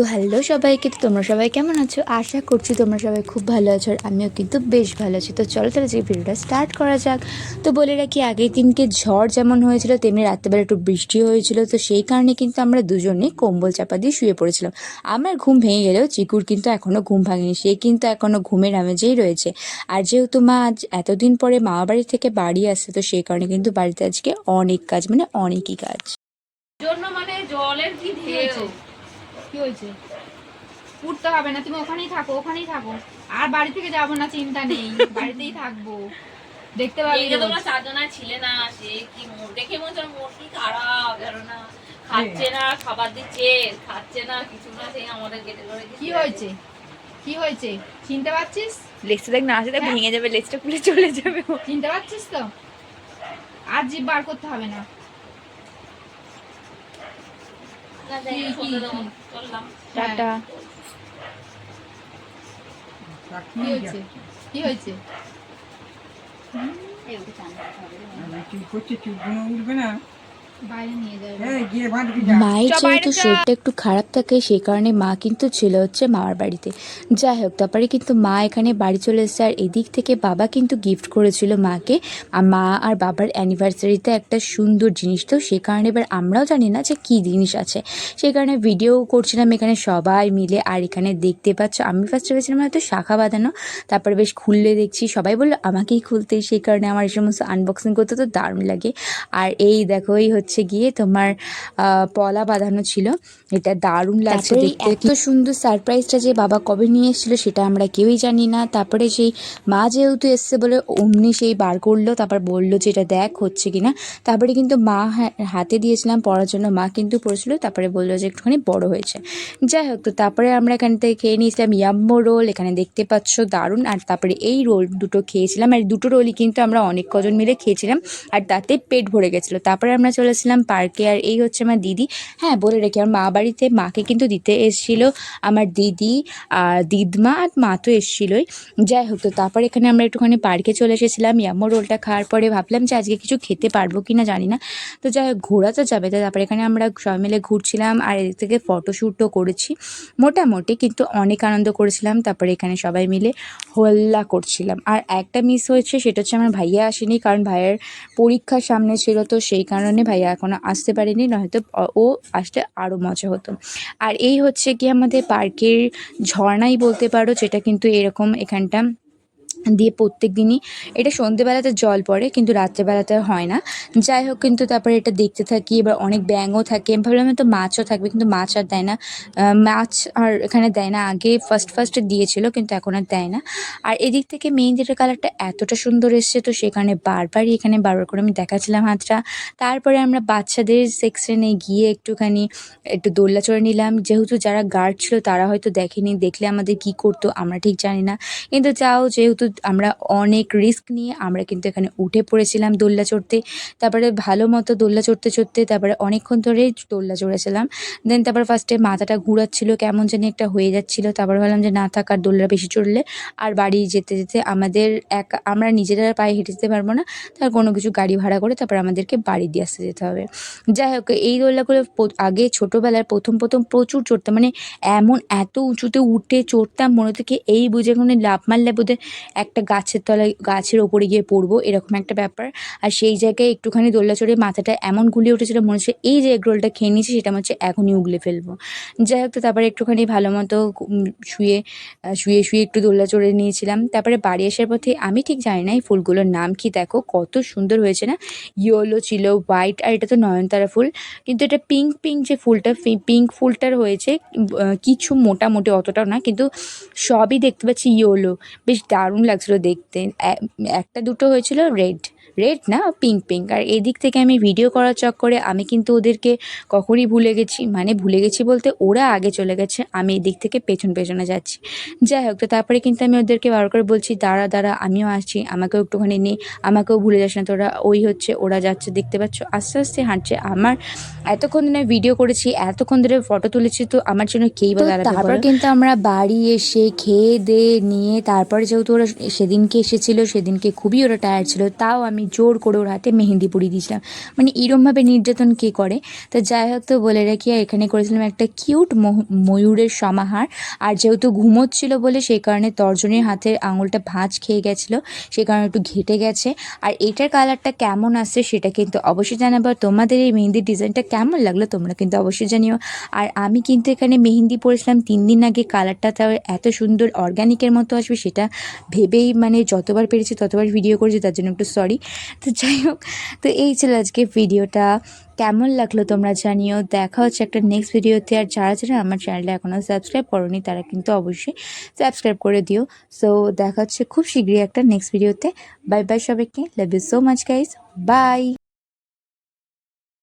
তো হ্যালো সবাইকে, তো তোমরা সবাই কেমন আছো? আশা করছি তোমরা সবাই খুব ভালো আছো আর আমিও কিন্তু বেশ ভালো আছি। তো চলো তাহলে যে ভিডিওটা স্টার্ট করা যাক। তো বলে রাখি, আগের দিনকে ঝড় যেমন হয়েছিল, তেমনি রাত্রেবেলা একটু বৃষ্টি হয়েছিল। তো সেই কারণে কিন্তু আমরা দুজনে কম্বল চাপা দিয়ে শুয়ে পড়েছিলাম। আমার ঘুম ভেঙে গেলেও চিকুর কিন্তু এখনও ঘুম ভাঙেনি। সে কিন্তু এখনও ঘুমের আমেজেই রয়েছে। আর যেহেতু মা আজ এতদিন পরে মামা বাড়ি থেকে বাড়ি আসছে তো সেই কারণে কিন্তু বাড়িতে আজকে অনেক কাজ মানে অনেকই কাজ। জন্য মানে জলের কি কি হয়েছে? উঠতে হবে না তুমি ওখানেই থাকো ওখানেই থাকো। আর বাড়ি থেকে যাব না চিন্তা নেই বাড়িতেই থাকব। দেখতে পাবি এই। তোমরা চারজনা ছিলে না সে কি মোর দেখে মনে হচ্ছে মোর কি খারাপ না। খাচ্ছে না খাবার দিচ্ছে খাচ্ছে না কিছু না সেই আমাদের গেটে ধরে কি হয়েছে? কি হয়েছে? চিনতে পারছিস? লেজটা দেখ না আসলে হ্যাঁ। ভেঙে যাবে লেজটা খুলে চলে যাবে। চিনতে পারছিস তো? আর জিভ বার করতে হবে না কি, কি, কি? চললাম টাটা। কি হয়েছে? কি হয়েছে? চুপ করছে উঠবে না। বাইরে নিয়ে যাবে। এই গিয়ে বাঁধবি যা। মায়ের যেহেতু শরীরটা একটু খারাপ থাকে সেই কারণে মা কিন্তু ছিল হচ্ছে মামার বাড়িতে। যাই হোক তারপরে কিন্তু মা এখানে বাড়ি চলে এসেছে আর এদিক থেকে বাবা কিন্তু গিফট করেছিল মাকে। আর মা আর বাবার অ্যানিভার্সারিতে একটা সুন্দর জিনিস তো সেই কারণে এবার আমরাও জানি না যে কী জিনিস আছে। সেই কারণে ভিডিও করছিলাম এখানে সবাই মিলে আর এখানে দেখতে পাচ্ছ আমি ফার্স্ট ভেবেছিলাম হয়তো শাখা বাঁধানো। তারপরে বেশ খুললে দেখছি সবাই বলল আমাকেই খুলতে। সেই কারণে আমার এই সমস্ত আনবক্সিং করতে তো দারুণ লাগে। আর এই দেখো এই হচ্ছে গিয়ে তোমার পলা বাঁধানো ছিল। এটা দারুণ লাগছে দেখতে। এত সুন্দর সারপ্রাইজটা যে বাবা কবে নিয়ে এসেছিল সেটা আমরা কেউই জানি না। তারপরে সেই মা যেহেতু এসছে বলে অমনি সেই বার করল তারপর বলল যে এটা দেখ হচ্ছে কিনা। তারপরে কিন্তু মা হাতে দিয়েছিলাম পড়ার জন্য মা কিন্তু পড়েছিল তারপরে বলল যে একটুখানি বড় হয়েছে। যাই হোক তো তারপরে আমরা এখান থেকে খেয়ে নিয়েছিলাম ইয়াম্মো রোল এখানে দেখতে পাচ্ছ দারুণ। আর তারপরে এই রোল দুটো খেয়েছিলাম। আর দুটো রোলই কিন্তু আমরা অনেক কজন মিলে খেয়েছিলাম। আর তাতে পেট ভরে গেছিল। তারপরে আমরা চলেছিলাম পার্কে, আর এই হচ্ছে আমার দিদি। হ্যাঁ বলে রেখে আমার মা বাড়িতে, মাকে কিন্তু দিতে এসেছিল আমার দিদি, আর দিদমা আর মা তো এসেছিলোই। যাই হোক, তো তারপর এখানে আমরা একটুখানি পার্কে চলে এসেছিলাম। ইয়াম্মো রোলটা খাওয়ার পরে ভাবলাম যে আজকে কিছু খেতে পারব কি না জানি না। তো যাই হোক, ঘোরা তো যাবে। তো তারপরে এখানে আমরা সবাই মিলে ঘুরছিলাম, আর এদিক থেকে ফটোশ্যুটও করেছি। মোটামুটি কিন্তু অনেক আনন্দ করেছিলাম। তারপরে এখানে সবাই মিলে হোল্লা করছিলাম। আর একটা মিস হয়েছে, সেটা হচ্ছে আমার ভাইয়া আসেনি, কারণ ভাইয়ের পরীক্ষা সামনে ছিল। তো সেই কারণে ভাইয়া এখনও আসতে পারেনি, নয়তো ও আসতে আরও মজা হতো। আর এই হচ্ছে কি আমাদের পার্কের ঝর্ণাই বলতে পারো, যেটা কিন্তু এরকম এখানটা দিয়ে প্রত্যেক দিনই এটা সন্ধেবেলাতে জল পড়ে, কিন্তু রাত্রেবেলাতে হয় না। যাই হোক, কিন্তু তারপরে এটা দেখতে থাকি, এবার অনেক ব্যাঙও থাকে। ভাবলাম তো মাছও থাকবে, কিন্তু মাছ আর দেয় না। মাছ আর এখানে দেয় না। আগে ফার্স্ট ফার্স্টে দিয়েছিল, কিন্তু এখন আর দেয় না। আর এদিক থেকে মেহেন্দিটার কালারটা এতটা সুন্দর এসছে, তো সেখানে বারবারই এখানে বারবার করে আমি দেখাচ্ছিলাম হাতটা। তারপরে আমরা বাচ্চাদের সেকশনে গিয়ে একটুখানি একটু দোল্লা চড়ে নিলাম। যেহেতু যারা গার্ড ছিল, তারা হয়তো দেখেনি, দেখলে আমাদের কি করতো, আমরা ঠিক জানি না। কিন্তু যাও, যেহেতু আমরা অনেক রিস্ক নিয়ে আমরা কিন্তু এখানে উঠে পড়েছিলাম দোল্লা চড়তে। তারপরে ভালো মতো দোল্লা চড়তে চড়তে তারপরে অনেকক্ষণ ধরে দোল্লা চড়েছিলাম। দেন তারপর ফার্স্টে মাথাটা ঘুরাচ্ছিল, কেমন জানি একটা হয়ে যাচ্ছিল। তারপর ভাবলাম যে না থাক, আর দোল্লা বেশি চড়লে আর বাড়ি যেতে যেতে আমাদের এক, আমরা নিজেরা পায়ে হেঁটে যেতে পারব না। তার কোনো কিছু গাড়ি ভাড়া করে তারপর আমাদেরকে বাড়ি দিয়ে আসতে যেতে হবে। যাই হোক, এই দোল্লাগুলো আগে ছোটোবেলায় প্রথম প্রথম প্রচুর চড়তাম। মানে এমন এত উঁচুতে উঠে চড়তাম মনে থেকে এই বুঝে কোনো লাভ মারলে বোধহয় একটা গাছের তলায়, গাছের ওপরে গিয়ে পড়ব, এরকম একটা ব্যাপার। আর সেই জায়গায় একটুখানি দোল্লা চড়ে মাথাটা এমন গুলিয়ে উঠেছিল, মনে হচ্ছে এই যে এগ রোলটা খেয়ে নিয়েছি, সেটা মনে হচ্ছে এখনই উগলে ফেলব। যাই হোক, তো তারপরে একটুখানি ভালো মতো শুয়ে শুয়ে শুয়ে একটু দোল্লা চড়ে নিয়েছিলাম। তারপরে বাড়ি আসার পথে আমি ঠিক জানি না এই ফুলগুলোর নাম কি, দেখো কত সুন্দর হয়েছে না? ইয়েলো ছিল হোয়াইট আর এটা তো নয়নতারা ফুল। কিন্তু এটা পিঙ্ক পিঙ্ক যে ফুলটা পিঙ্ক ফুলটার হয়েছে কিছু মোটামুটি অতটাও না, কিন্তু সবই দেখতে পাচ্ছি ইয়েলো বেশ দারুণ লাগছিল দেখতে। একটা দুটো হয়েছিল রেড রেড না পিঙ্ক পিঙ্ক আর এদিক থেকে আমি ভিডিও করার চক্করে আমি কিন্তু ওদেরকে কখনই ভুলে গেছি। মানে ভুলে গেছি বলতে ওরা আগে চলে গেছে আমি এদিক থেকে পেছন পেছনে যাচ্ছি। যাই হোক তো তারপরে কিন্তু আমি ওদেরকে বার করে বলছি দাঁড়া দাঁড়া আমিও আসছি আমাকেও একটুখানি নিই আমাকেও ভুলে যাস না তোরা ওই হচ্ছে ওরা যাচ্ছে দেখতে পাচ্ছ? আস্তে আস্তে হাঁটছে। আমার এতক্ষণ ধরে ভিডিও করেছি এতক্ষণ ধরে ফটো তুলেছি তো আমার জন্য কেই বা তারপর কিন্তু আমরা বাড়ি এসে খেয়ে দিয়ে নিয়ে তারপরে যেহেতু ওরা সেদিনকে এসেছিল সেদিনকে খুবই ওরা টায়ার্ড ছিল তাও আমি জোর করে ওর হাতে মেহেন্দি পরিয়ে দিয়েছিলাম। মানে এরমভাবে নির্যাতন কে করে? তো যাই হোক, তো বলে রাখি এখানে করেছিলাম একটা কিউট ময়ূরের সমাহার। আর যেহেতু ঘুমোচ্ছিল বলে, সেই কারণে তর্জনীর হাতের আঙুলটা ভাঁজ খেয়ে গেছিল, সেই কারণে একটু ঘেটে গেছে। আর এটার কালারটা কেমন আসছে সেটা কিন্তু অবশ্যই জানাব। তোমাদের এই মেহেন্দির ডিজাইনটা কেমন লাগল তোমরা কিন্তু অবশ্যই জানিও। আর আমি কিন্তু এখানে মেহেন্দি পরেছিলাম তিন দিন আগে, কালারটা তাও এত সুন্দর অর্গ্যানিকের মতো আসবে সেটা ভেবেই মানে যতবার পেরেছি ততবার ভিডিও করেছি, তার জন্য একটু সরি তো যাই হোক, তো এই ছিল আজকে ভিডিওটা। কেমন লাগল তোমরা জানিও। দেখা হচ্ছে একটা নেক্সট ভিডিওতে। আর যারা যারা আমার চ্যানেলটা এখনও সাবস্ক্রাইব করোনি, তারা কিন্তু অবশ্যই সাবস্ক্রাইব করে দিও। সো দেখা হচ্ছে খুব শীঘ্রই একটা নেক্সট ভিডিওতে। বাই বাই সবাইকে। Love you so much guys bye